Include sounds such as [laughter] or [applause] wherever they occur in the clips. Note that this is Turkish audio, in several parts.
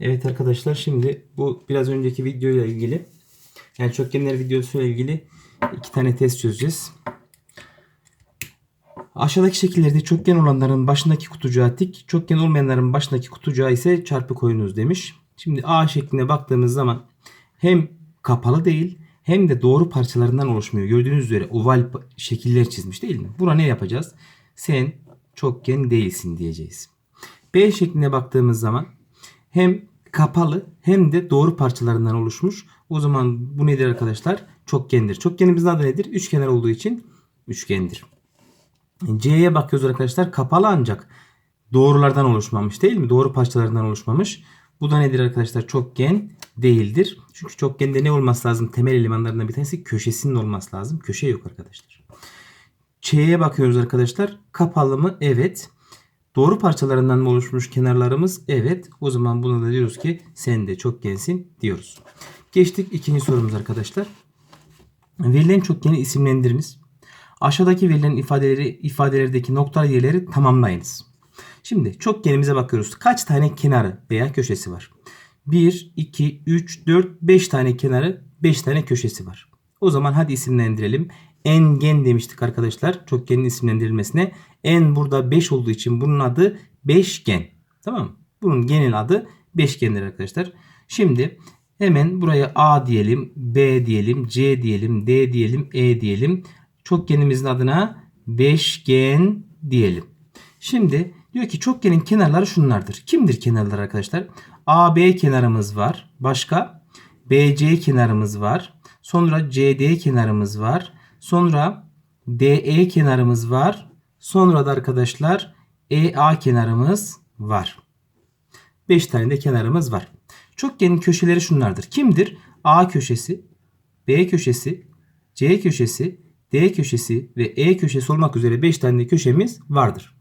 Evet arkadaşlar şimdi bu biraz önceki videoyla ilgili yani çokgenler videosuyla ilgili iki tane test çözeceğiz. Aşağıdaki şekillerde çokgen olanların başındaki kutucuğa tik, çokgen olmayanların başındaki kutucuğa ise çarpı koyunuz demiş. Şimdi A şekline baktığımız zaman hem kapalı değil hem de doğru parçalarından oluşmuyor. Gördüğünüz üzere oval şekiller çizmiş değil mi? Buna ne yapacağız? Sen çokgen değilsin diyeceğiz. B şekline baktığımız zaman hem kapalı hem de doğru parçalarından oluşmuş. O zaman bu nedir arkadaşlar? Çokgendir. Çokgenimizin adı nedir? Üçkenar olduğu için üçgendir. C'ye bakıyoruz arkadaşlar. Kapalı ancak doğrulardan oluşmamış değil mi? Doğru parçalarından oluşmamış. Bu da nedir arkadaşlar? Çokgen değildir. Çünkü çokgende ne olması lazım? Temel elemanlarından bir tanesi köşesinin olması lazım. Köşe yok arkadaşlar. Ç'ye bakıyoruz arkadaşlar. Kapalı mı? Evet. Doğru parçalarından mı oluşmuş kenarlarımız? Evet. O zaman buna da diyoruz ki sen de çokgensin diyoruz. Geçtik ikinci sorumuz arkadaşlar. Verilen çokgeni isimlendiriniz. Aşağıdaki verilen ifadeleri ifadelerdeki noktalı yerleri tamamlayınız. Şimdi çokgenimize bakıyoruz. Kaç tane kenarı veya köşesi var? 1, 2, 3, 4, 5 tane kenarı, 5 tane köşesi var. O zaman hadi isimlendirelim. Engen demiştik arkadaşlar çokgenin isimlendirilmesine. En burada 5 olduğu için bunun adı beşgen. Tamam mı? Bunun genel adı beşgendir arkadaşlar. Şimdi hemen buraya A diyelim, B diyelim, C diyelim, D diyelim, E diyelim. Çokgenimizin adına beşgen diyelim. Şimdi diyor ki çokgenin kenarları şunlardır. Kimdir kenarlar arkadaşlar? AB kenarımız var. Başka? BC kenarımız var. Sonra CD kenarımız var. Sonra DE kenarımız var. Sonra da arkadaşlar EA kenarımız var. 5 tane de kenarımız var. Çokgenin köşeleri şunlardır. Kimdir? A köşesi, B köşesi, C köşesi, D köşesi ve E köşesi olmak üzere 5 tane de köşemiz vardır.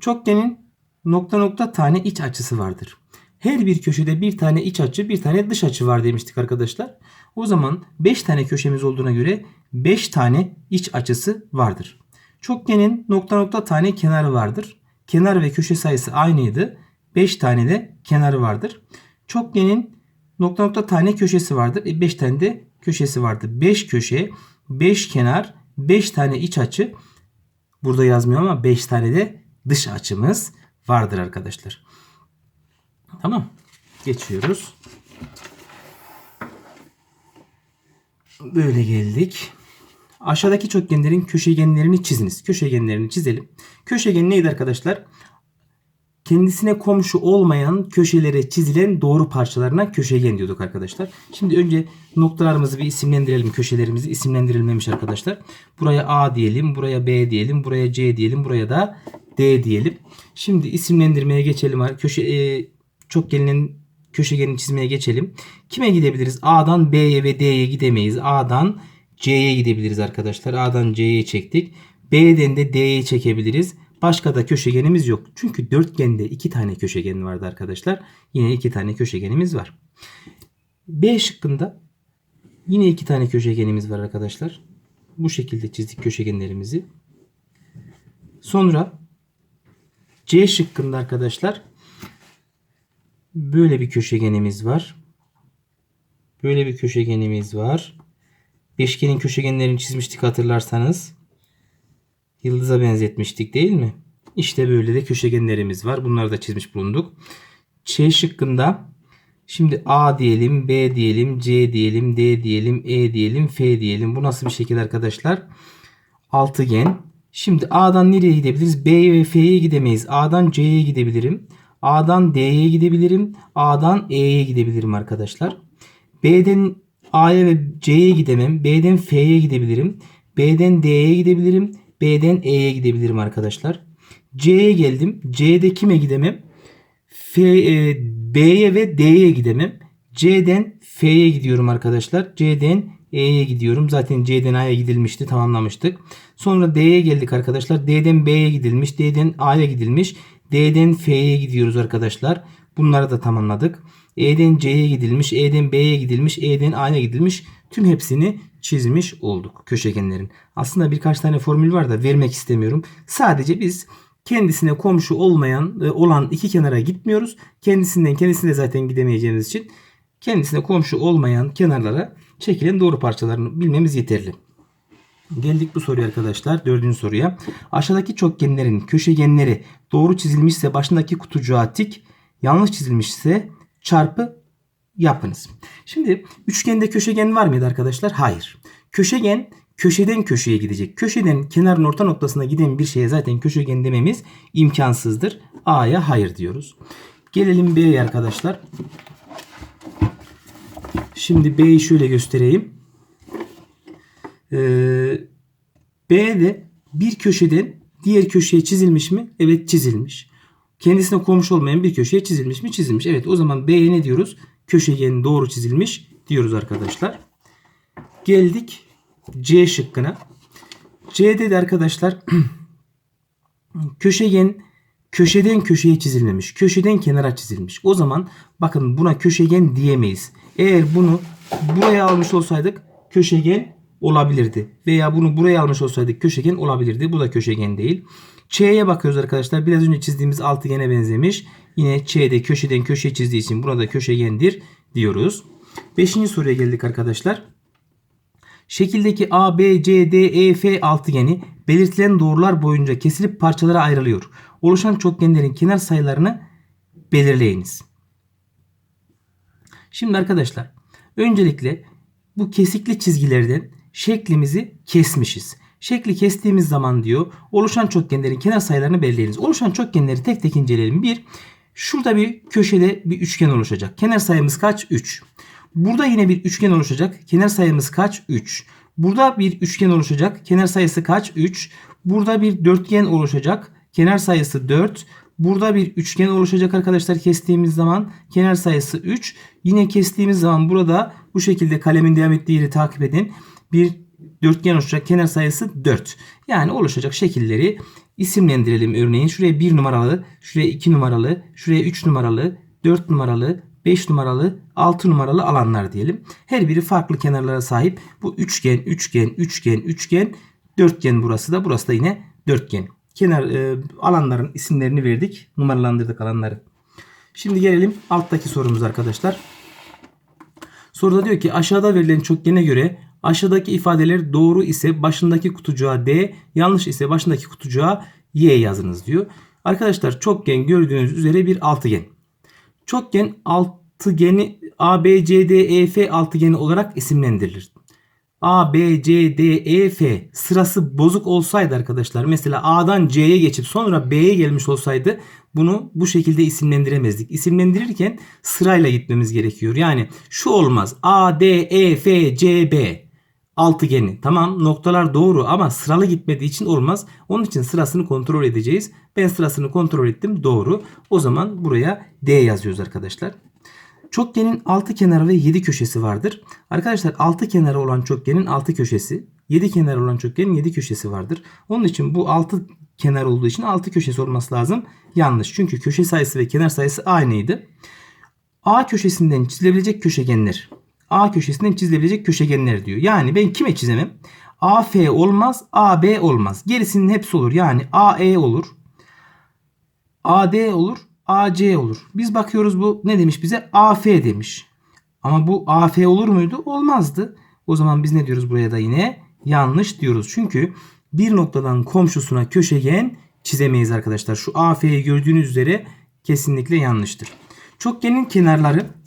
Çokgenin nokta nokta tane iç açısı vardır. Her bir köşede bir tane iç açı, bir tane dış açı var demiştik arkadaşlar. O zaman 5 tane köşemiz olduğuna göre 5 tane iç açısı vardır. Çokgenin nokta nokta tane kenarı vardır. Kenar ve köşe sayısı aynıydı. 5 tane de kenarı vardır. Çokgenin nokta nokta tane köşesi vardır. 5 tane de köşesi vardır. 5 köşe, 5 kenar, 5 tane iç açı. Burada yazmıyor ama 5 tane de dış açımız vardır arkadaşlar. Tamam. Geçiyoruz. Böyle geldik. Aşağıdaki çokgenlerin köşegenlerini çiziniz. Köşegenlerini çizelim. Köşegen neydi arkadaşlar? Kendisine komşu olmayan köşelere çizilen doğru parçalarına köşegen diyorduk arkadaşlar. Şimdi önce noktalarımızı bir isimlendirelim. Köşelerimizi isimlendirilmemiş arkadaşlar. Buraya A diyelim, buraya B diyelim, buraya C diyelim, buraya da D diyelim. Şimdi isimlendirmeye geçelim. Köşe e, çokgenin köşegenini çizmeye geçelim. Kime gidebiliriz? A'dan B'ye ve D'ye gidemeyiz. A'dan C'ye gidebiliriz arkadaşlar. A'dan C'ye çektik. B'den de D'ye çekebiliriz. Başka da köşegenimiz yok. Çünkü dörtgende iki tane köşegen vardı arkadaşlar. Yine iki tane köşegenimiz var. B şıkkında yine iki tane köşegenimiz var arkadaşlar. Bu şekilde çizdik köşegenlerimizi. Sonra C şıkkında arkadaşlar böyle bir köşegenimiz var. Böyle bir köşegenimiz var. Beşgenin köşegenlerini çizmiştik hatırlarsanız. Yıldıza benzetmiştik değil mi? İşte böyle de köşegenlerimiz var. Bunları da çizmiş bulunduk. C şıkkında şimdi A diyelim, B diyelim, C diyelim, D diyelim, E diyelim, F diyelim. Bu nasıl bir şekil arkadaşlar? Altıgen. Şimdi A'dan nereye gidebiliriz? B'ye ve F'ye gidemeyiz. A'dan C'ye gidebilirim. A'dan D'ye gidebilirim. A'dan E'ye gidebilirim arkadaşlar. B'den A'ya ve C'ye gidemem. B'den F'ye gidebilirim. B'den D'ye gidebilirim. B'den E'ye gidebilirim arkadaşlar. C'ye geldim. C'de kime gidemem? F, e, B'ye ve D'ye gidemem. C'den F'ye gidiyorum arkadaşlar. C'den E'ye gidiyorum. Zaten C'den A'ya gidilmişti. Tamamlamıştık. Sonra D'ye geldik arkadaşlar. D'den B'ye gidilmiş. D'den A'ya gidilmiş. D'den F'ye gidiyoruz arkadaşlar. Bunları da tamamladık. E'den C'ye gidilmiş. E'den B'ye gidilmiş. E'den A'ya gidilmiş. Tüm hepsini çizmiş olduk köşegenlerin. Aslında birkaç tane formül var da vermek istemiyorum. Sadece biz kendisine komşu olmayan e, olan iki kenara gitmiyoruz. Kendisinden kendisine zaten gidemeyeceğimiz için kendisine komşu olmayan kenarlara çekilen doğru parçalarını bilmemiz yeterli. Geldik bu soruya arkadaşlar. Dördüncü soruya. Aşağıdaki çokgenlerin köşegenleri doğru çizilmişse başındaki kutucuğa tik, yanlış çizilmişse çarpı yapınız. Şimdi üçgende köşegen var mıydı arkadaşlar? Hayır. Köşegen köşeden köşeye gidecek. Köşeden kenarın orta noktasına giden bir şeye zaten köşegen dememiz imkansızdır. A'ya hayır diyoruz. Gelelim B'ye arkadaşlar. Şimdi B'yi şöyle göstereyim. Ee, B'de bir köşeden diğer köşeye çizilmiş mi? Evet çizilmiş. Kendisine komşu olmayan bir köşeye çizilmiş mi? Çizilmiş. Evet o zaman B'ye ne diyoruz? Köşegen doğru çizilmiş diyoruz arkadaşlar. Geldik C şıkkına. C'de de arkadaşlar [clears throat] köşegen köşeden köşeye çizilmemiş. Köşeden kenara çizilmiş. O zaman bakın buna köşegen diyemeyiz. Eğer bunu buraya almış olsaydık köşegen olabilirdi. Veya bunu buraya almış olsaydık köşegen olabilirdi. Bu da köşegen değil. Ç'ye bakıyoruz arkadaşlar. Biraz önce çizdiğimiz altıgene benzemiş. Yine Ç'de köşeden köşeye çizdiği için burada köşegendir diyoruz. Beşinci soruya geldik arkadaşlar. Şekildeki A, B, C, D, E, F altıgeni belirtilen doğrular boyunca kesilip parçalara ayrılıyor. Oluşan çokgenlerin kenar sayılarını belirleyiniz. Şimdi arkadaşlar öncelikle bu kesikli çizgilerden şeklimizi kesmişiz. Şekli kestiğimiz zaman diyor oluşan çokgenlerin kenar sayılarını belirleyiniz. Oluşan çokgenleri tek tek inceleyelim. Bir, şurada bir köşede bir üçgen oluşacak. Kenar sayımız kaç? 3. Burada yine bir üçgen oluşacak. Kenar sayımız kaç? 3. Burada bir üçgen oluşacak. Kenar sayısı kaç? 3. Burada bir dörtgen oluşacak. Kenar sayısı 4. Burada bir üçgen oluşacak arkadaşlar kestiğimiz zaman. Kenar sayısı 3. Yine kestiğimiz zaman burada bu şekilde kalemin devam ettiği yeri takip edin. Bir dörtgen oluşacak. Kenar sayısı 4. Yani oluşacak şekilleri isimlendirelim örneğin. Şuraya 1 numaralı, şuraya 2 numaralı, şuraya 3 numaralı, 4 numaralı, 5 numaralı, 6 numaralı alanlar diyelim. Her biri farklı kenarlara sahip. Bu üçgen, üçgen, üçgen, üçgen, dörtgen burası da. Burası da yine dörtgen. Kenar e, alanların isimlerini verdik. Numaralandırdık alanları. Şimdi gelelim alttaki sorumuz arkadaşlar. Soruda diyor ki aşağıda verilen çokgene göre aşağıdaki ifadeler doğru ise başındaki kutucuğa D, yanlış ise başındaki kutucuğa Y yazınız diyor. Arkadaşlar çokgen gördüğünüz üzere bir altıgen. Çokgen altıgeni ABCDEF altıgeni olarak isimlendirilir. A, B, C, D, E, F sırası bozuk olsaydı arkadaşlar mesela A'dan C'ye geçip sonra B'ye gelmiş olsaydı bunu bu şekilde isimlendiremezdik. İsimlendirirken sırayla gitmemiz gerekiyor. Yani şu olmaz. A, D, E, F, C, B altıgeni. Tamam noktalar doğru ama sıralı gitmediği için olmaz. Onun için sırasını kontrol edeceğiz. Ben sırasını kontrol ettim. Doğru. O zaman buraya D yazıyoruz arkadaşlar. Çokgenin 6 kenarı ve 7 köşesi vardır. Arkadaşlar 6 kenarı olan çokgenin 6 köşesi, 7 kenarı olan çokgenin 7 köşesi vardır. Onun için bu 6 kenar olduğu için 6 köşesi olması lazım. Yanlış. Çünkü köşe sayısı ve kenar sayısı aynıydı. A köşesinden çizilebilecek köşegenler. A köşesinden çizilebilecek köşegenler diyor. Yani ben kime çizemem? AF olmaz, AB olmaz. Gerisinin hepsi olur. Yani AE olur. AD olur, AC olur. Biz bakıyoruz bu ne demiş bize? AF demiş. Ama bu AF olur muydu? Olmazdı. O zaman biz ne diyoruz buraya da yine? Yanlış diyoruz. Çünkü bir noktadan komşusuna köşegen çizemeyiz arkadaşlar. Şu AF'yi gördüğünüz üzere kesinlikle yanlıştır. Çokgenin kenarları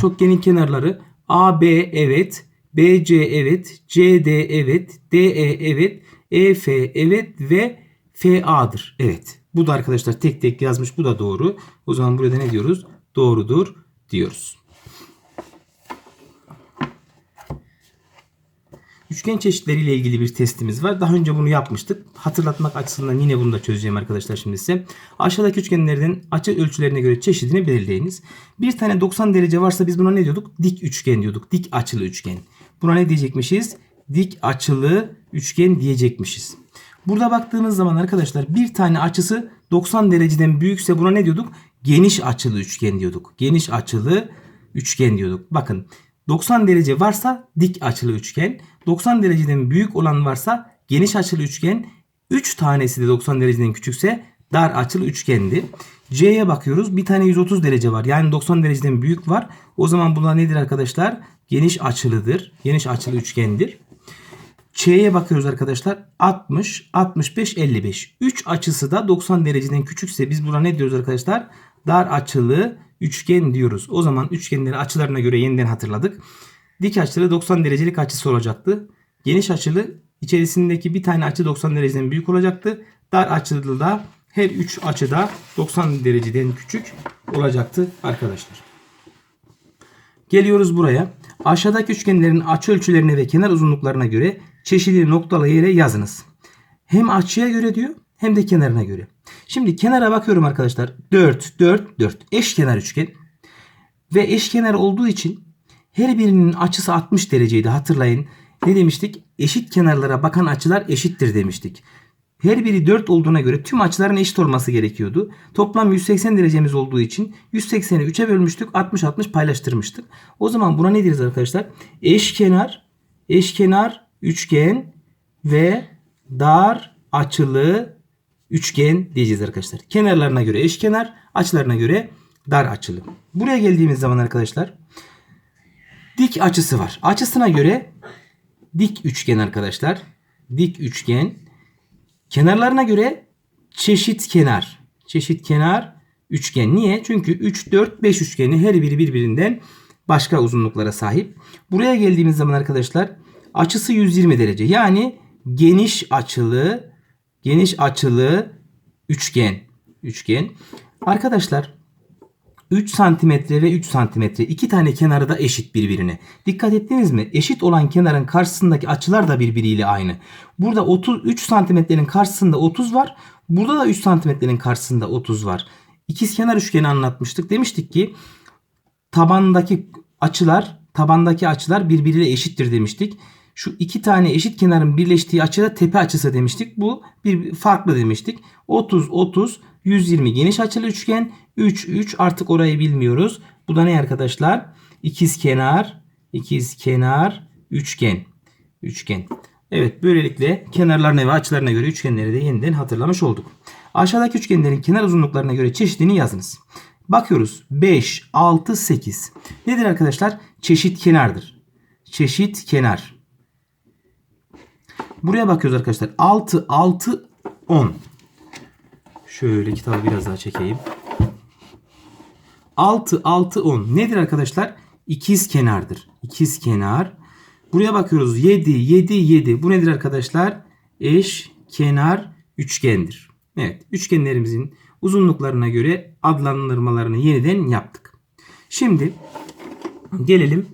çokgenin kenarları AB evet, BC evet, CD evet, DE evet, EF evet ve FA'dır. Evet. Bu da arkadaşlar tek tek yazmış. Bu da doğru. O zaman burada ne diyoruz? Doğrudur diyoruz. Üçgen çeşitleriyle ilgili bir testimiz var. Daha önce bunu yapmıştık. Hatırlatmak açısından yine bunu da çözeceğim arkadaşlar şimdi size. Aşağıdaki üçgenlerden açı ölçülerine göre çeşidini belirleyiniz. Bir tane 90 derece varsa biz buna ne diyorduk? Dik üçgen diyorduk. Dik açılı üçgen. Buna ne diyecekmişiz? Dik açılı üçgen diyecekmişiz. Burada baktığımız zaman arkadaşlar bir tane açısı 90 dereceden büyükse buna ne diyorduk? Geniş açılı üçgen diyorduk. Geniş açılı üçgen diyorduk. Bakın 90 derece varsa dik açılı üçgen. 90 dereceden büyük olan varsa geniş açılı üçgen. 3 tanesi de 90 dereceden küçükse dar açılı üçgendi. C'ye bakıyoruz. Bir tane 130 derece var. Yani 90 dereceden büyük var. O zaman bunlar nedir arkadaşlar? Geniş açılıdır. Geniş açılı üçgendir. Ç'ye bakıyoruz arkadaşlar. 60, 65, 55. 3 açısı da 90 dereceden küçükse biz buna ne diyoruz arkadaşlar? Dar açılı üçgen diyoruz. O zaman üçgenleri açılarına göre yeniden hatırladık. Dik açılı 90 derecelik açısı olacaktı. Geniş açılı içerisindeki bir tane açı 90 dereceden büyük olacaktı. Dar açılı da her 3 açıda 90 dereceden küçük olacaktı arkadaşlar. Geliyoruz buraya. Aşağıdaki üçgenlerin açı ölçülerine ve kenar uzunluklarına göre çeşitli noktalı yere yazınız. Hem açıya göre diyor hem de kenarına göre. Şimdi kenara bakıyorum arkadaşlar. 4, 4, 4. Eşkenar üçgen. Ve eşkenar olduğu için her birinin açısı 60 dereceydi hatırlayın. Ne demiştik? Eşit kenarlara bakan açılar eşittir demiştik. Her biri 4 olduğuna göre tüm açıların eşit olması gerekiyordu. Toplam 180 derecemiz olduğu için 180'i 3'e bölmüştük. 60-60 paylaştırmıştık. O zaman buna ne deriz arkadaşlar? Eşkenar, eşkenar üçgen ve dar açılı üçgen diyeceğiz arkadaşlar. Kenarlarına göre eşkenar, açılarına göre dar açılı. Buraya geldiğimiz zaman arkadaşlar dik açısı var. Açısına göre dik üçgen arkadaşlar. Dik üçgen. Kenarlarına göre çeşit kenar. Çeşit kenar üçgen. Niye? Çünkü 3, 4, 5 üçgeni her biri birbirinden başka uzunluklara sahip. Buraya geldiğimiz zaman arkadaşlar açısı 120 derece. Yani geniş açılı geniş açılı üçgen. Üçgen. Arkadaşlar 3 santimetre ve 3 santimetre iki tane kenarı da eşit birbirine. Dikkat ettiniz mi? Eşit olan kenarın karşısındaki açılar da birbiriyle aynı. Burada 30 3 santimetrenin karşısında 30 var. Burada da 3 santimetrenin karşısında 30 var. İkiz kenar üçgeni anlatmıştık. Demiştik ki tabandaki açılar tabandaki açılar birbiriyle eşittir demiştik. Şu iki tane eşit kenarın birleştiği açıda tepe açısı demiştik. Bu bir farklı demiştik. 30 30 120 geniş açılı üçgen 3 3 artık orayı bilmiyoruz. Bu da ne arkadaşlar? İkiz kenar ikiz kenar üçgen. Üçgen. Evet böylelikle kenarlarına ve açılarına göre üçgenleri de yeniden hatırlamış olduk. Aşağıdaki üçgenlerin kenar uzunluklarına göre çeşidini yazınız. Bakıyoruz 5, 6, 8. Nedir arkadaşlar? Çeşit kenardır. Çeşit kenar. Buraya bakıyoruz arkadaşlar. 6, 6, 10. Şöyle kitabı biraz daha çekeyim. 6, 6, 10. Nedir arkadaşlar? İkiz kenardır. İkiz kenar. Buraya bakıyoruz. 7, 7, 7. Bu nedir arkadaşlar? Eş kenar üçgendir. Evet. Üçgenlerimizin uzunluklarına göre adlandırmalarını yeniden yaptık. Şimdi gelelim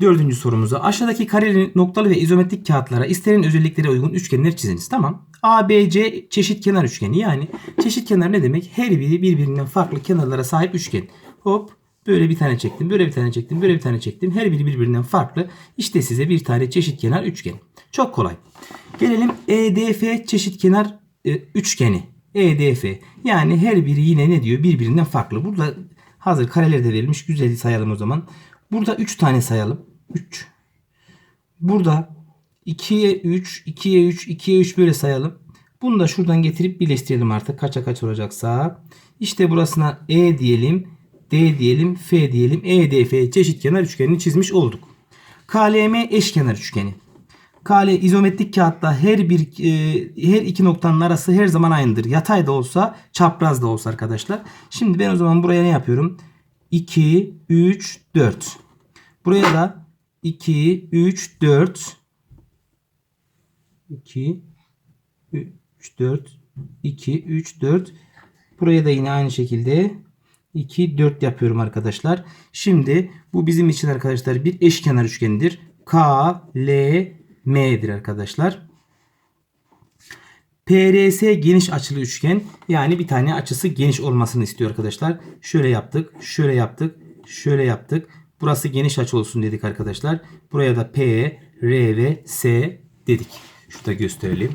dördüncü sorumuza. Aşağıdaki kareli noktalı ve izometrik kağıtlara istenen özelliklere uygun üçgenler çiziniz. Tamam. ABC çeşit kenar üçgeni. Yani çeşit kenar ne demek? Her biri birbirinden farklı kenarlara sahip üçgen. Hop böyle bir tane çektim, böyle bir tane çektim, böyle bir tane çektim. Her biri birbirinden farklı. İşte size bir tane çeşit kenar üçgen. Çok kolay. Gelelim EDF çeşit kenar e, üçgeni. EDF. Yani her biri yine ne diyor? Birbirinden farklı. Burada hazır kareler de verilmiş. Güzel sayalım o zaman. Burada 3 tane sayalım. 3. Burada 2'ye 3, 2'ye 3, 2'ye 3 böyle sayalım. Bunu da şuradan getirip birleştirelim artık. Kaça kaç olacaksa. İşte burasına E diyelim. D diyelim. F diyelim. EDF çeşitkenar üçgenini çizmiş olduk. KLM eşkenar üçgeni. KL izometrik kağıtta her bir e, her iki noktanın arası her zaman aynıdır. Yatay da olsa, çapraz da olsa arkadaşlar. Şimdi ben o zaman buraya ne yapıyorum? 2 3 4. Buraya da 2 3 4 2 3 4 2 3 4 Buraya da yine aynı şekilde 2 4 yapıyorum arkadaşlar. Şimdi bu bizim için arkadaşlar bir eşkenar üçgenidir. K L M'dir arkadaşlar. PRS geniş açılı üçgen. Yani bir tane açısı geniş olmasını istiyor arkadaşlar. Şöyle yaptık. Şöyle yaptık. Şöyle yaptık. Burası geniş açı olsun dedik arkadaşlar. Buraya da P, R ve S dedik. Şurada gösterelim.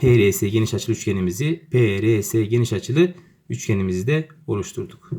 PRS geniş açılı üçgenimizi PRS geniş açılı üçgenimizi de oluşturduk.